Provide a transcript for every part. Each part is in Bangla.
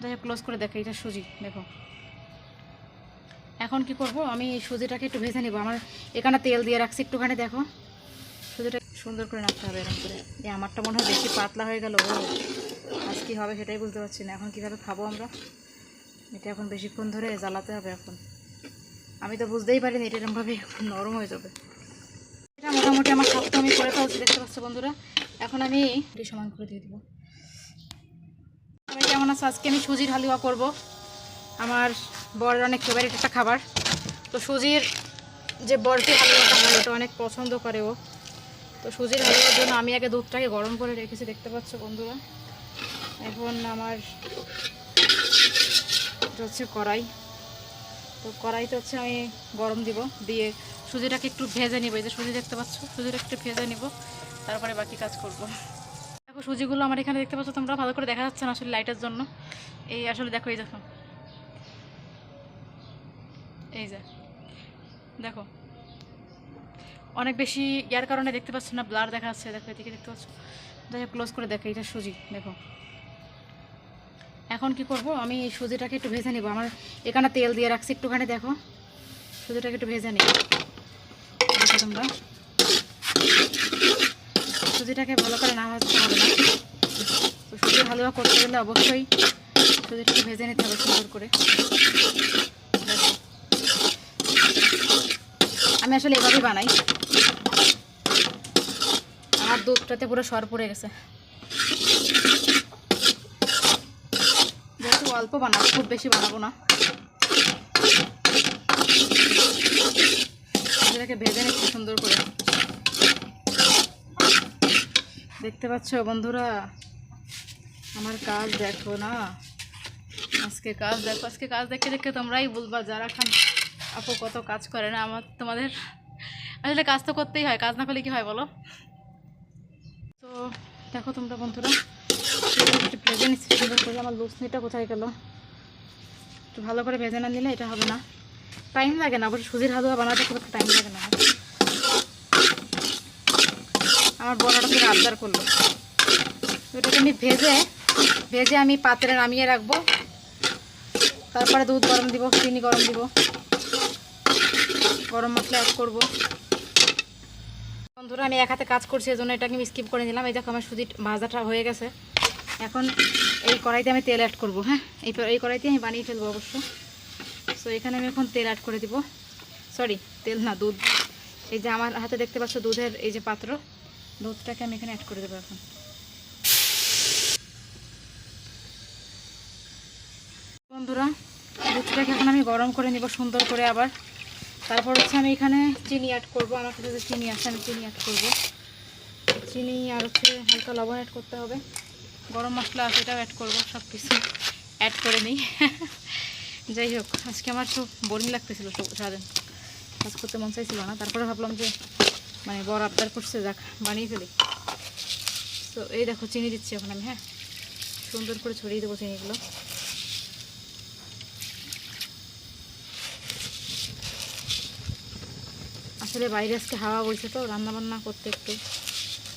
যাই ক্লোজ করে দেখো, এটা সুজি, দেখো। এখন কি করব? আমি এই সুজিটাকে একটু ভেজে নিব। আমার এখানে তেল দিয়ে রাখছি, একটুখানি দেখো। সুজিটা সুন্দর করে রাখতে হবে এরকম করে। এই আমারটা মনে হয় বেশি পাতলা হয়ে গেল আজ কী হবে সেটাই বুঝতে পারছি না। এখন কীভাবে খাব আমরা? এটা এখন বেশিক্ষণ ধরে জ্বালাতে হবে এখন। আমি তো বুঝতেই পারিনি এটা এরকমভাবে নরম হয়ে যাবে। এটা মোটামুটি আমার সবটা আমি করে ফেলছি, দেখতে পাচ্ছ বন্ধুরা? এখন আমি সমান করে দিয়ে দেবো। আমি কেমন আছো? আজকে আমি সুজির হালুয়া করব। আমার বরের অনেক ফেভারিট একটা খাবার। তো সুজির যে বরফি হালুয়াটা হয় ওটা অনেক পছন্দ করে ও। তো সুজির হালুয়ার জন্য আমি আগে দুধটাকে গরম করে রেখেছি, দেখতে পাচ্ছ বন্ধুরা? এখন আমার হচ্ছে কড়াই। তো কড়াইতে হচ্ছে আমি গরম দিব, দিয়ে সুজিটাকে একটু ভেজে নিব। এই যে সুজি দেখতে পাচ্ছ? সুজিটা একটু ভেজে নিব, তারপরে বাকি কাজ করব। দেখো সুজিগুলো আমার এখানে দেখতে পাচ্ছ, তোমরা ভালো করে দেখা যাচ্ছে না আসলে লাইটের জন্য। এই আসলে দেখো, এই দেখো। এই যে, দেখো। অনেক বেশি ইয়ার কারণে দেখতে পাচ্ছ না ব্লার দেখা যাচ্ছে, দেখো এদিকে দেখতে পাচ্ছ। যাই ক্লোজ করে দেখো, এটা সুজি, দেখো। এখন কি করব, আমি এই সুজিটাকে একটু ভেজে নিব। আমার এখানে তেল দিয়ে রাখছি একটুখানি, দেখো। সুজিটাকে একটু ভেজে নিব দেখো তোমরা। সুজিটাকে ভালো করে না ভাজতে হবে না। তো সুজি হালুয়া করতে গেলে অবশ্যই সুজিটাকে ভেজে নিতে হবে সুন্দর করে। আমি আসলে এভাবেই বানাই। আমার দুধটাতে পুরো সর পড়ে গেছে। যেহেতু অল্প বানাবো, খুব বেশি বানাবো না। এটাকে ভেজে নিচ্ছি সুন্দর করে। দেখতে পাচ্ছ বন্ধুরা? আমার কাজ দেখো না? আজকে কাজ দেখো, আজকে কাজ দেখে দেখে তোমরাই বলবা যারা খান, আপু কত কাজ করে না? আমার তোমাদের আসলে কাজ তো করতেই হয়, কাজ না করলে কি হয় বলো? তো দেখো তোমরা বন্ধুরা, একটু ভেজে নিচ্ছি, সুন্দর করে আমার লুচনিটা কোথায় গেল? একটু ভালো করে ভেজে না নিলে এটা হবে না। টাইম লাগে না, অবশ্য সুজির হালুয়া বানাতে খুব টাইম লাগে না। আমার বড়টা থেকে আবদার করল। তো এটাকে আমি ভেজে ভেজে আমি পাত্রে নামিয়ে রাখব। তারপরে দুধ গরম দিব, চিনি গরম দিব। গরম মশলা অ্যাড করব। বন্ধুরা, আমি এক হাতে কাজ করছি, এজন্য এটাকে আমি স্কিপ করে নিলাম। এই দেখো আমার সুজি ভাজাটা হয়ে গেছে। এখন এই কড়াইতে আমি তেল অ্যাড করব হ্যাঁ? এই এই কড়াইতে আমি বানিয়ে ফেলব অবশ্য। সো এখানে আমি এখন তেল অ্যাড করে দিব। সরি তেল না, দুধ। এই যে আমার হাতে দেখতে পাচ্ছ দুধের এই যে পাত্র। দুধটাকে আমি এখানে অ্যাড করে দেবো এখন। বন্ধুরা, দুধটাকে এখন আমি গরম করে নিব সুন্দর করে আবার। তারপর হচ্ছে আমি এখানে চিনি অ্যাড করব। আমার কাছে চিনি আছে, আমি চিনি অ্যাড করব। চিনি আর হচ্ছে হালকা লবণ অ্যাড করতে হবে। গরম মশলা আছে, এটাও অ্যাড করব সব কিছু অ্যাড করে নিই। যাই হোক, আজকে আমার খুব বোরিং লাগতেছিল সব- সারাদিন। কাজ করতে মন চাইছিল না। তারপরে ভাবলাম যে মানে বড় আবদার করছে, যাক, বানিয়ে ফেলি। তো এই দেখো, চিনি দিচ্ছি এখন আমি হ্যাঁ? সুন্দর করে ছড়িয়ে দেবো চিনিগুলো। আসলে বাইরে আজকে হাওয়া বইছে তো রান্না বান্না করতে একটু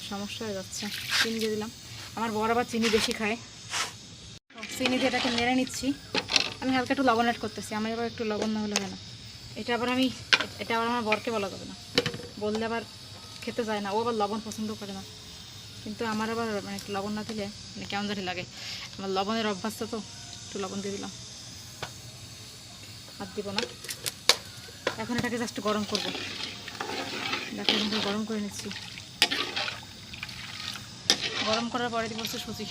সমস্যা হয়ে যাচ্ছে। চিনি দিয়ে দিলাম। আমার বড় আবার চিনি বেশি খায়। চিনি দিয়ে এটাকে নেড়ে নিচ্ছি। আমি হালকা একটু লবণ অ্যাড করতেছি, আমার আবার একটু লবণ না হলে হয় না। এটা আবার আমি, এটা আবার আমার বরকে বলা যাবে না। বললে আবার খেতে যায় না, ও আবার লবণ পছন্দ করে না। কিন্তু আমার আবার মানে লবণ না দিলে মানে কেমন জানি লাগে। আমার লবণের অভ্যাসটা তো, একটু লবণ দিয়ে দিলাম। আর দিব না। এখন এটাকে জাস্ট গরম করব। দেখো এরকম গরম করে নিচ্ছি। গরম করার পরে দিব হচ্ছে সুজি।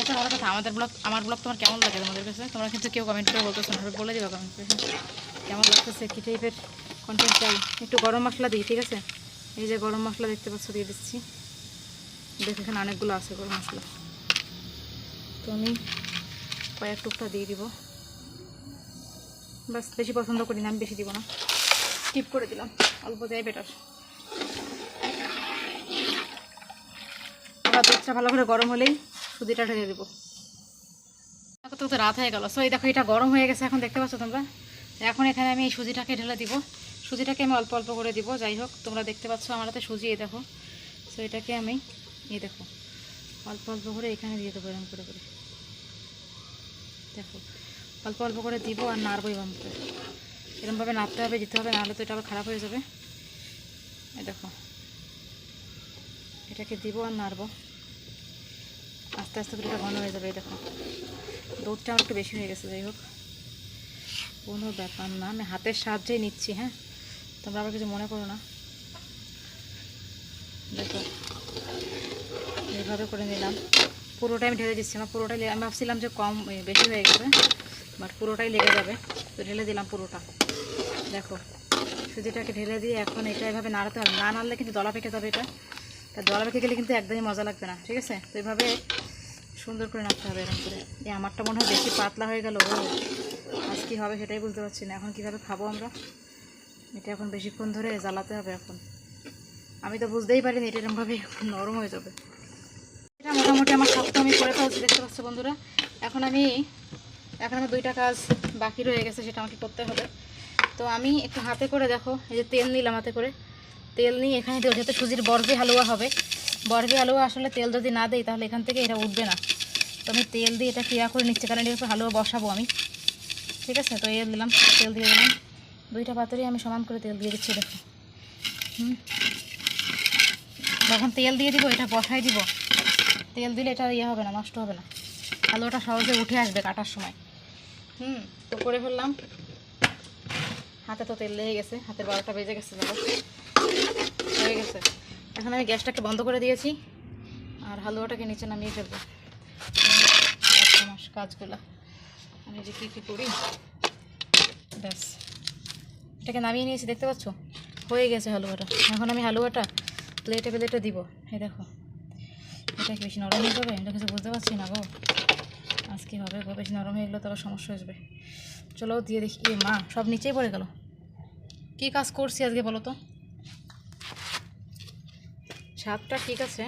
আচ্ছা ভালো কথা। আমাদের ব্লগ আমার ব্লগ তোমার কেমন লাগে তোমাদের কাছে? তোমরা কিন্তু কেউ কমেন্ট করে বলতেছো না, বলে দিবা কমেন্ট করে? কেমন লাগতেছে, কী টাইপের কন্টেন্ট চাই। একটু গরম মশলা দিই, ঠিক আছে? এই যে গরম মশলা দেখতে পাচ্ছ, দিয়ে দিচ্ছি। দেখো, এখানে অনেকগুলো আছে গরম মশলা। তো আমি কয়েক টুকটা দিয়ে দিব। বাস বেশি পছন্দ করি না, আমি বেশি দিব না। স্কিপ করে দিলাম। অল্প দেয় বেটার দুধটা ভালো করে গরম হলেই সুজিটা ঢেলে দেবো। তো রাত হয়ে গেল। সো এই দেখো, এটা গরম হয়ে গেছে, এখন দেখতে পাচ্ছ তোমরা? এখন এখানে আমি এই সুজিটাকে ঢেলে দিব। সুজিটাকে আমি অল্প অল্প করে দিব, যাই হোক, তোমরা দেখতে পাচ্ছ আমার হাতে সুজি এ দেখো। সো এটাকে আমি, এই দেখো, অল্প অল্প করে এখানে দিয়ে দেবো এরকম করে করে। দেখো, অল্প অল্প করে দিব আর নাড়বো এরকম করে। এরকমভাবে নাড়তে হবে, দিতে হবে, নাহলে তো এটা আবার খারাপ হয়ে যাবে। এই দেখো, এটাকে দিব আর নাড়বো। আস্তে আস্তে করে এটা ঘন হয়ে যাবে দেখো। দুধটা আমার একটু বেশি হয়ে গেছে, যাই হোক। কোনো ব্যাপার না, আমি হাতের সাহায্যেই নিচ্ছি হ্যাঁ? তোমরা আবার কিছু মনে করো না। দেখো, এইভাবে করে নিলাম। পুরোটাই আমি ঢেলে দিচ্ছি না পুরোটাই আমি ভাবছিলাম যে কম বেশি হয়ে গেছে বাট পুরোটাই লেগে যাবে। তো ঢেলে দিলাম পুরোটা। দেখো সুজিটাকে ঢেলে দিয়ে এখন এটা এভাবে নাড়াতে হবে। না নাড়লে কিন্তু দলা পেকে যাবে এটা। তা দলা পেকে গেলে কিন্তু একদমই মজা লাগবে না, ঠিক আছে? তো এইভাবে সুন্দর করে নাড়তে হবে এরকম করে। এই আমারটা মনে হয় বেশি পাতলা হয়ে গেল আজ কী হবে সেটাই বুঝতে পারছি না। এখন কীভাবে খাব আমরা? এটা এখন বেশিক্ষণ ধরে জ্বালাতে হবে এখন। আমি তো বুঝতেই পারিনি এটা এরকমভাবে নরম হয়ে যাবে। এটা মোটামুটি আমার সবটা আমি করে ফেলছি, দেখতে পাচ্ছ বন্ধুরা। এখন আমি, এখন আমার দুইটা কাজ বাকি রয়ে গেছে, সেটা আমাকে করতে হবে। তো আমি একটু হাতে করে দেখো, এই যে তেল নিলাম হাতে করে। তেল নিয়ে এখানে দেবো যেহেতু সুজির বরফি হালুয়া হবে, বরফি হালুয়া আসলে তেল যদি না দেই তাহলে এখান থেকে এটা উঠবে না। তো আমি তেল দিয়ে এটা ক্রিয়া করে নিচ্ছি, কারণ এটা হালুয়া বসাবো আমি। ঠিক আছে? তো এর দিলাম তেল দিয়ে দিলাম। দুইটা পাত্রেই আমি সমান করে তেল দিয়ে দিচ্ছি, দেখো। হুম? যখন তেল দিয়ে দিব, এটা বসাই দিব। তেল দিলে এটা ইয়ে হবে না, নষ্ট হবে না। আলুটা সহজে উঠে আসবে কাটার সময়। হুম? তো করে ফেললাম। হাতে তো তেল লেগে গেছে, হাতের বারোটা বেজে গেছে, দেখো। হয়ে গেছে। এখন আমি গ্যাসটাকে বন্ধ করে দিয়েছি, আর হালুয়াটাকে নিচে নামিয়ে ফেলব। আমার কাজগুলো। আমি যে কী কী করি? ব্যাস। এটাকে নামিয়ে নিয়েছি, দেখতে পাচ্ছ? হয়ে গেছে হালুয়াটা। এখন আমি হালুয়াটা প্লেটে প্লেটে দিব। এই দেখো। এটা কি বেশি নরম হয়ে যাবে? এটা কিছু বুঝতে পারছি না গো। আজ কি হবে গো? বেশি নরম হয়ে গেলে তো আবার সমস্যা আসবে চলো দিয়ে দেখি। এ মা, সব নিচেই পড়ে গেল। কী কাজ করছি আজকে বলো তো? স্বাদটা ঠিক আছে।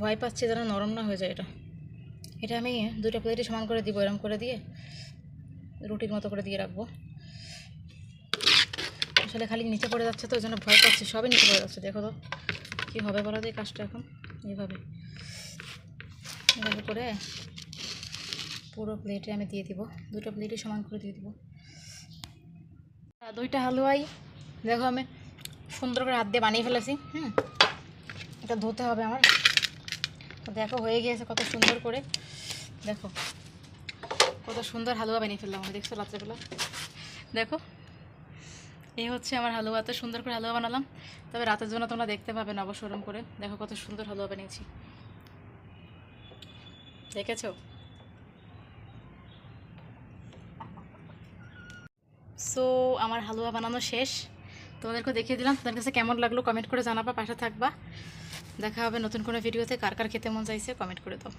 ভয় পাচ্ছি যেন নরম না হয়ে যায় এটা। এটা আমি দুটো প্লেটে সমান করে দিব। এরম করে দিয়ে রুটির মতো করে দিয়ে রাখব। আসলে খালি নিচে পড়ে যাচ্ছে তো, ওই জন্য ভয় পাচ্ছি, সবই নিচে পড়ে যাচ্ছে, দেখো তো। কী হবে বলো তো কাজটা এখন? এইভাবে। এভাবে করে পুরো প্লেটে আমি দিয়ে দিব। দুটো প্লেটে সমান করে দিয়ে দিব। দুইটা হালুয়াই, দেখো আমি সুন্দর করে হাত দিয়ে বানিয়ে ফেলেছি, হুম? এটা ধুতে হবে আমার। দেখো হয়ে গিয়েছে কত সুন্দর করে। দেখো, কত সুন্দর হালুয়া বানিয়ে ফেললাম আমি, দেখছ রাত্রেবেলা? দেখো এই হচ্ছে আমার হালুয়া। তো সুন্দর করে হালুয়া বানালাম। তবে রাতের জন্য তোমরা দেখতে পাবে না অবশ্য ওরম করে। দেখো কত সুন্দর হালুয়া বানিয়েছি। দেখেছ? সো আমার হালুয়া বানানো শেষ। তোমাদেরকে দেখিয়ে দিলাম। তোমাদের কাছে কেমন লাগল কমেন্ট করে জানাবা, পাশে থাকবা। দেখা হবে নতুন কোনো ভিডিওতে কার কার খেতে মন চাইছে, কমেন্ট করে দাও।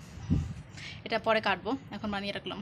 এটা পরে কাটবো। এখন বানিয়ে রাখলাম।